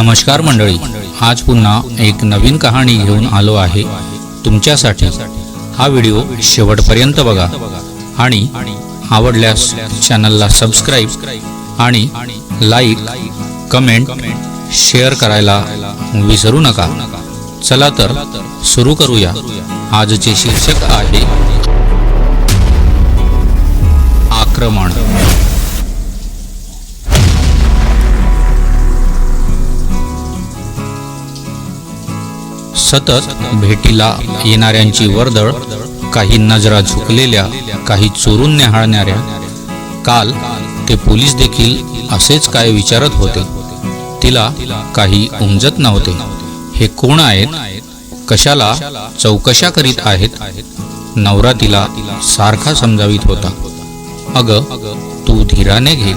नमस्कार मंडळी आज पुन्हा एक नवीन कहाणी घेऊन आलो आहे. तुमच्यासाठी हा व्हिडिओ शेवटपर्यंत बघा आणि आवडल्यास चॅनलला सबस्क्राईब आणि लाईक कमेंट शेअर करायला विसरू नका. चला तर सुरू करूया. आजचे शीर्षक आहे आक्रमण. सतत भेटीला येणाऱ्यांची वर्दळ काही नजरा झुकलेल्या काही चोरून न्याहाळणाऱ्या काल ते पोलीस देखील असेच काय विचारत होते. तिला काही उमजत नव्हते. हे कोण आहेत? कशाला चौकशा करीत आहेत? नवरा तिला सारखा समजावित होता. अग तू धीराने घे.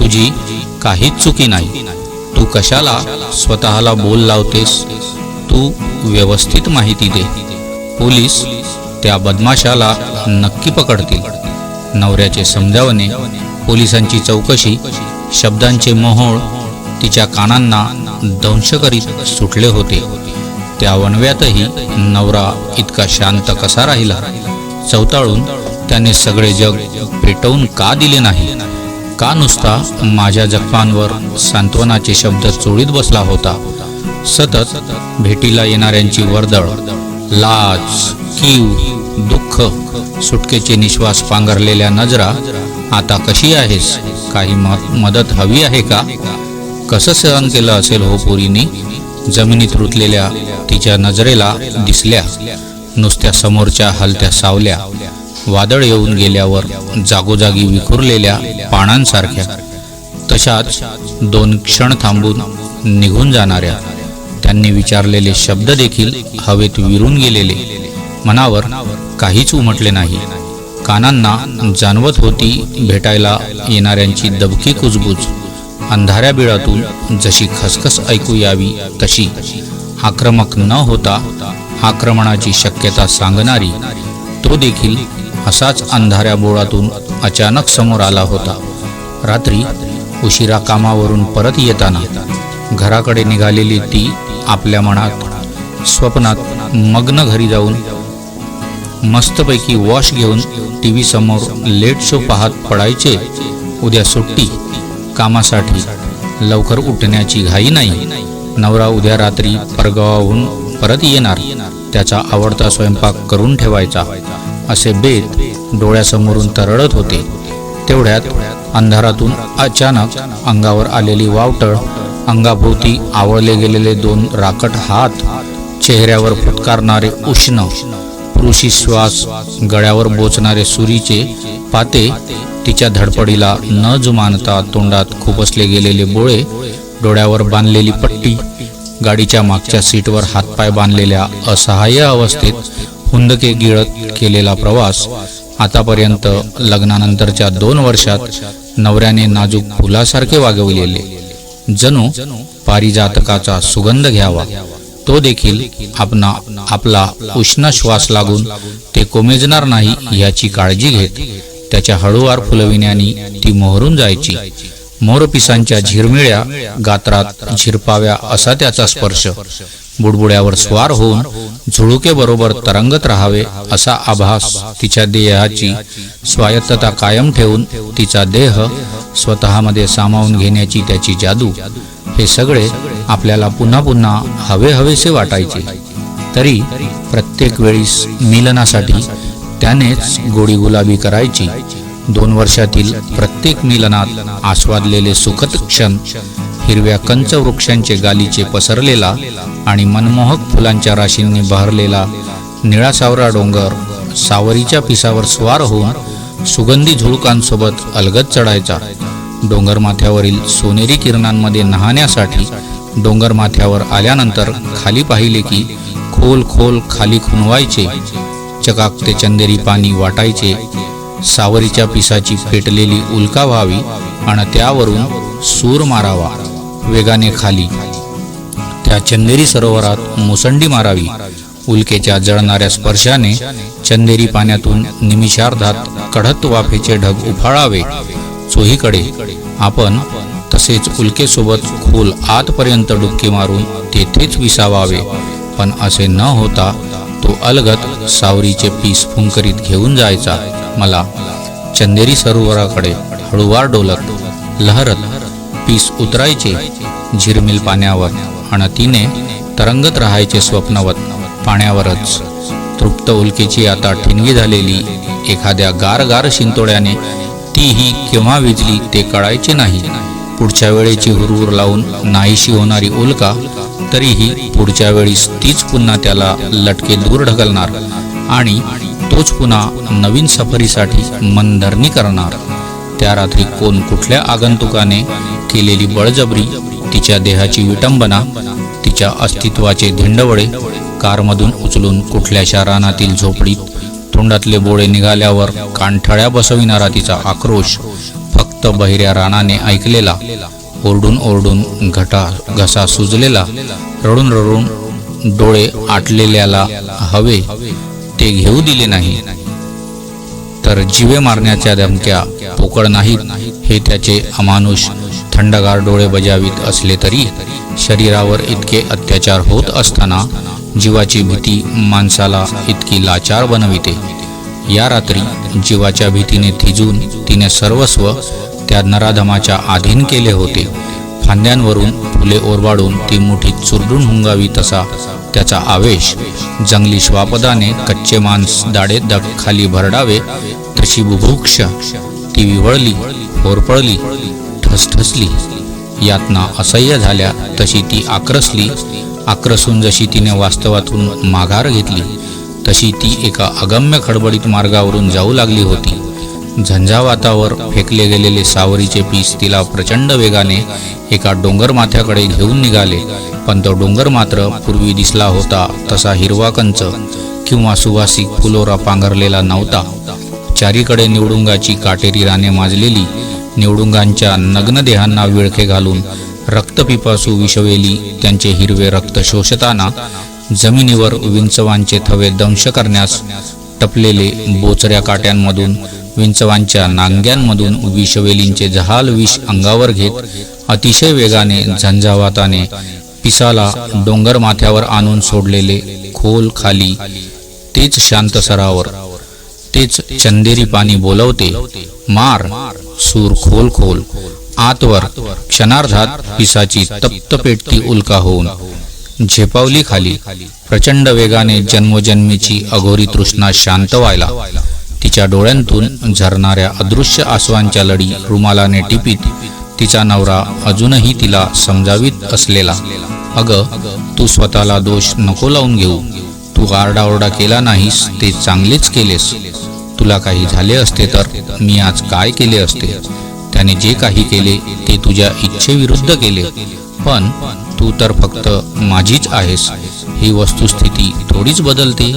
तुझी काहीच चुकी नाही. तू कशाला स्वतःला बोल लावतेस? तू व्यवस्थित माहिती दे. पोलीस त्या बदमाशाला नक्की पकडतील. नवऱ्याचे समजावणे पोलिसांची चौकशी शब्दांचे मोहोळ तिच्या कानांना दंश करीत सुटले होते. त्या वणव्यातही नवरा इतका शांत कसा राहिला? चवताळून त्याने सगळे जग पेटवून का दिले नाही? का नुसता माझ्या जखमांवर सांत्वनाचे शब्द चोळीत बसला होता? सतत भेटीला येणाऱ्यांची वर्दळ लाज कीव दुःख सुटकेचे निश्वास पांघरलेल्या नजरा आता कशी आहेस? काही मदत हवी आहे का? कसं सहन केलं असेल हो पुरीनी? जमिनीत रुतलेल्या तिच्या नजरेला दिसल्या नुसत्या समोरच्या हलत्या सावल्या वादळ येऊन गेल्यावर जागोजागी विखुरलेल्या पानांसारख्या तशाच दोन क्षण थांबून निघून जाणाऱ्या. त्यांनी विचारलेले शब्द देखील हवेत विरून गेलेले. मनावर काहीच उमटले नाही. कानांना जाणवत होती भेटायला येणाऱ्यांची दबकी कुजबूज. अंधाऱ्या बिळातून जशी खसखस ऐकू यावी तशी आक्रमक न होता आक्रमणाची शक्यता सांगणारी तो देखील असाच अंधाऱ्या बोळातून अचानक समोर आला होता. रात्री उशिरा कामावरून परत येताना घराकडे निघालेली ती आपल्या मनात स्वप्नात मग्न घरी जाऊन मस्तपैकी वॉश घेऊन टी व्ही समोर लेट शो पाहत पडायचे उद्या सुट्टी. कामासाठी लवकर उठण्याची घाई नाही. नवरा उद्या रात्री परगावाहून परत येणार. त्याचा आवडता स्वयंपाक करून ठेवायचा. असे बेत डोळ्यासमोरून तरळत होते. तेवढ्यात अंधारातून अचानक अंगावर आलेली वावटळ अंगाभोवती आवळले गेलेले दोन राकट हात चेहऱ्यावर फुटकारणारे उष्ण पुरुषी श्वास गळ्यावर बोचणारे सुरीचे पाते तिच्या धडपडीला न जुमानता तोंडात खुपसले गेलेले बोळे डोळ्यावर बांधलेली पट्टी गाडीच्या मागच्या सीटवर हातपाय बांधलेल्या असहाय्य अवस्थेत हुंदके गिळत केलेला प्रवास आतापर्यंत लग्नानंतरच्या दोन वर्षात नवऱ्याने नाजूक फुलासारखे वागवलेले. जणू पारिजातकाचा सुगंध घ्यावा. तो देखील आपणा आपला उष्ण श्वास लागून ते कोमेजणार नाही याची काळजी घेत त्याच्या हळूवार फुलविण्याने ती मोहरून जायची. मोरपिसांच्या झिरमिळ्या गात्रात झिरपाव्या असा त्याचा स्पर्श. बुडबुड्यावर स्वार होऊन झुळुके बरोबर तरंगत राहावे असा आभास तिच्या देहाची स्वायत्तता कायम ठेवून तिचा देह स्वतःमध्ये सामावून घेण्याची त्याची जादू हे सगळे आपल्याला पुन्हा पुन्हा हवे हवेसे वाटायचे. तरी प्रत्येक वेळीस मिलनासाठी त्यानेच गोडी गुलाबी करायची. दोन वर्षातील प्रत्येक मिलनात आस्वादलेले सुखद क्षण हिरव्या कंच वृक्षांचे गालीचे पसरलेला आणि मनमोहक फुलांच्या राशींनी बहरलेला निळा सावरा डोंगर सावरीच्या पिसावर स्वार होऊन सुगंधी झुळकांसोबत अलगद चढायचा. डोंगर माथ्यावरील सोनेरी किरणांमध्ये नहाण्यासाठी डोंगर माथ्यावर आल्यानंतर खाली पाहिले की खोल खोल खाली खुणवायचे चकाकते चंदेरी पाणी वाटायचे सावरीच्या पिसाची पेटलेली उल्का व्हावी आणि त्यावरून सूर मारावा. वेगाने खाली. त्या चंदेरी सरोवरात मुसंडी मारावी. उल्केच्या जळणाऱ्या स्पर्शाने चंदेरी पाण्यातून निमिषार्धात कढत वाफेचे ढग उफाळावे. चोहीकडे आपण तसेच उल्केसोबत खोल आतपर्यंत डुबकी मारून तेथेच विसावावे. पण असे न होता तो अलगत सावरीचे पीस फुंकरीत घेऊन जायचा. मला चंदेरी सरोवराकडे हळूवार डोलत लहरत पीस उतरायचे झिरमिल पाण्यावर आणि तिने तरंगत राहायचे स्वप्नवत पाण्यावरच. तृप्त उल्केची आता ठिणगी झालेली एखाद्या गार गार शिंतोड्याने तीही केव्हा विजली ते कळायचे नाही. पुढच्या वेळेची हुरहुर लावून नाहीशी होणारी उल्का तरीही पुढच्या वेळीस तीच पुन्हा त्याला लटके दूर ढकलणार आणि तोच पुन्हा नवीन सफरीसाठी मनधरणी करणार. त्या रात्री कोण कुठल्या आगंतुकाने केलेली बळजबरी तिच्या देहाची विटंबना तिच्या अस्तित्वाचे धिंडवळे कारमधून उचलून कुठल्याशा रानातील झोपडीत तोंडातले बोळे निघाल्यावर कानठळ्या बसविणारा तिचा आक्रोश फक्त बहिऱ्या रानाने ऐकलेला ओरडून ओरडून घटा घसा सुजलेला रडून रडून डोळे आटलेल्याला हवे ते घेऊ दिले नाही. तर जीवे मारण्याच्या धमक्या पोकळ नाहीत हे त्याचे अमानुष थंडगार डोळे बजावित असले तरी शरीरावर इतके अत्याचार होत असताना जीवाची भीती माणसाला इतकी लाचार बनविते. या रात्री जीवाच्या भीतीने थिजून तिने सर्वस्व त्या नराधमाच्या अधीन केले होते. फांद्यांवरून फुले ओरबाडून ती मुठीत चुरडून हुंगावी तसा त्याचा आवेश जंगली श्वापदाने कच्चे मांस दाडे दग खाली भरडावे तशी बुभुक्ष ती विवळली होरपळली. ठसठसली यातना असह्य झाल्या तशी ती आक्रसली. आक्रसून जशी तिने वास्तवातून माघार घेतली तशी ती एका अगम्य खडबडीत मार्गावरून जाऊ लागली होती. झंझावातावर फेकले गेलेले सावरीचे पीस तिला प्रचंड वेगाने एका डोंगर माथ्याकडे घेऊन निघाले. पण तो डोंगर मात्र पूर्वी दिसला होता तसा हिरवा कंच किंवा सुवासिक फुलोरा पांघरलेला नव्हता. चारीकडे निवडुंगाची काटेरी राने माजलेली निवडुंगांच्या नग्न देहांना विळखे घालून रक्तपिपासू विषवेली त्यांचे हिरवे रक्त शोषताना जमिनीवर विंचवांचे थवे दंश करण्यास टपलेले बोचऱ्या काट्यांमधून विंचवांच्या नांग्यांमधून विषवेलींचे जहाल विष अंगावर घेत अतिशय वेगाने झंझावाताने पिसाला डोंगर माथ्यावर आणून सोडलेले खोल खाली तेच शांत सरावर तेच चंदेरी पाणी बोलवते. मार सूर खोल खोल. आतवर क्षणार्धात पिसाची तप्त पेटती उल्का होऊन. झेपावली खाली प्रचंड वेगाने जन्मोजन्मीची अघोरी तृष्णा शांत व्हायला. तिच्या डोळ्यांतून झरणाऱ्या अदृश्य आसवांच्या लढी रुमालाने टिपीत तिचा नवरा अजूनही तिला समजावीत असलेला. अग तू स्वतःला दोष नको लावून घेऊ. तू आरडाओरडा केला नाहीस ते चांगलेच केलेस. तुला काही झाले असते तर मी आज काय केले असते? त्याने जे काही केले ते तुझ्या इच्छेविरुद्ध केले. पण तू तर फक्त माझीच आहेस. ही वस्तुस्थिती थोडीच बदलते.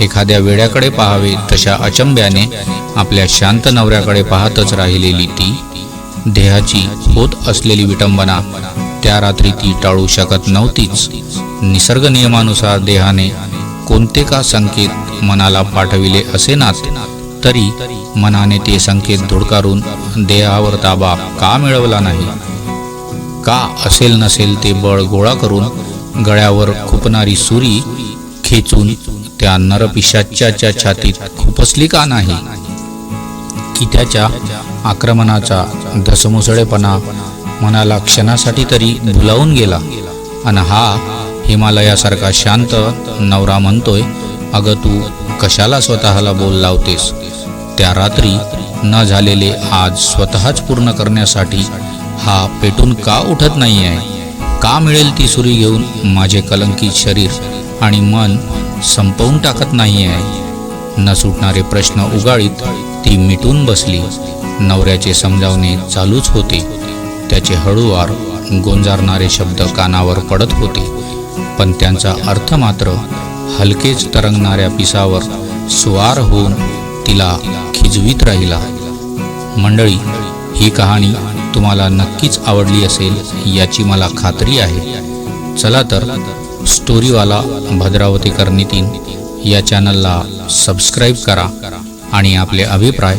एखाद्या वेड्याकडे पाहावे तशा अचंब्याने आपल्या शांत नवऱ्याकडे पाहतच राहिलेली ती देहाची होत असलेली विटंबना त्या रात्री ती टाळू शकत नव्हतीच. निसर्ग नियमानुसार देहाने कोणते का संकेत मनाला पाठविले असे असेनात तरी मनाने ते संकेत धुडकारून देहावर ताबा का मिळवला नाही? का असेल नसेल ते बळ गोळा करून गळ्यावर खुपणारी सुरी खेचून त्या नरपिशाच्याच्या छातीत खुपसली का नाही? की त्याच्या आक्रमणाचा धसमुसळेपणा मनाला क्षणासाठी तरी भुलावून गेला? आणि हा हिमालयासारखा शांत नवरा म्हणतोय अगं तू कशाला स्वतःला बोल लावतेस? त्या रात्री न झालेले आज स्वतःच पूर्ण करण्यासाठी हा पेटून का उठत नाही आहे का मिळेल ती सुरी घेऊन माझे कलंकित शरीर आणि मन संपवून टाकत नाही आहे न सुटणारे प्रश्न उगाळीत ती मिटून बसली. नवऱ्याचे समजावणे चालूच होते. त्याचे हळूवार गोंजारणारे शब्द कानावर पडत होते. पण त्यांचा अर्थ मात्र हलकेच तरंगणाऱ्या पिसावर स्वार होऊन तिला खिजवीत राहिला. मंडळी ही कहाणी तुम्हाला नक्कीच आवडली असेल याची मला खात्री आहे. चला तर स्टोरीवाला भद्रावतीकर नितीन या चॅनलला सबस्क्राईब करा आणि आपले अभिप्राय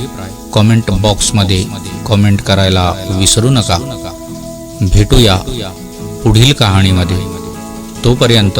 कॉमेंट बॉक्समध्ये कॉमेंट करायला विसरू नका. भेटूया पुढील कहाणीमध्ये. तोपर्यंत